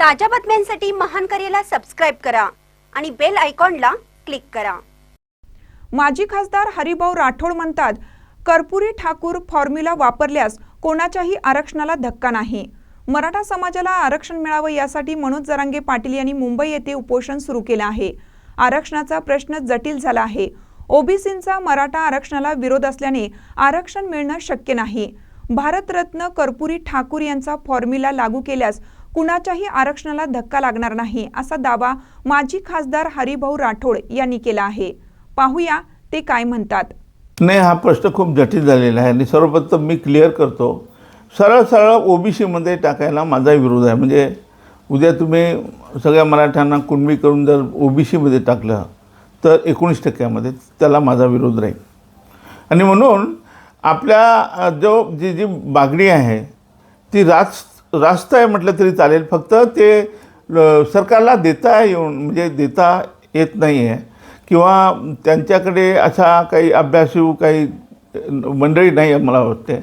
ताज्या बातम्यांसाठी महान करेला सबस्क्राईब करा आणि बेल आयकॉनला क्लिक करा. माजी खासदार हरिभाऊ राठोड म्हणतात कर्पुरी ठाकूर फॉर्म्युला वापरल्यास कोणाच्याही आरक्षणाला धक्का नाही. मराठा समाजाला आरक्षण मिळावं यासाठी मनोज जरांगे पाटील यांनी मुंबई येथे उपोषण सुरू केलं आहे. आरक्षणाचा प्रश्न जटिल झाला आहे. ओबीसींचा मराठा आरक्षणाला विरोध असल्याने आरक्षण मिळणं शक्य नाही. भारतरत्न कर्पुरी ठाकूर यांचा फॉर्म्युला लागू केल्यास कुणाच्याही आरक्षणाला धक्का लागणार नाही असा दावा माजी खासदार हरिभाऊ राठोड यांनी केला आहे. पाहूया ते काय म्हणतात. नाही हा प्रश्न खूप जटिल झालेला आहे आणि सर्वप्रथम मी क्लिअर करतो. सरळ सरळ ओबीसीमध्ये टाकायला माझा विरोध आहे. म्हणजे उद्या तुम्ही सगळ्या मराठ्यांना कुणबी करून जर ओबीसीमध्ये टाकलं तर एकोणीस टक्क्यामध्ये त्याला माझा विरोध राहील. आणि म्हणून आपल्या जो जी जी मागणी आहे ती राज रास्त आहे म्हटलं तरी चालेल. फक्त ते सरकारला देता येऊन म्हणजे देता येत नाही आहे किंवा त्यांच्याकडे असा काही अभ्यासू काही मंडळी नाही आहे मला वाटते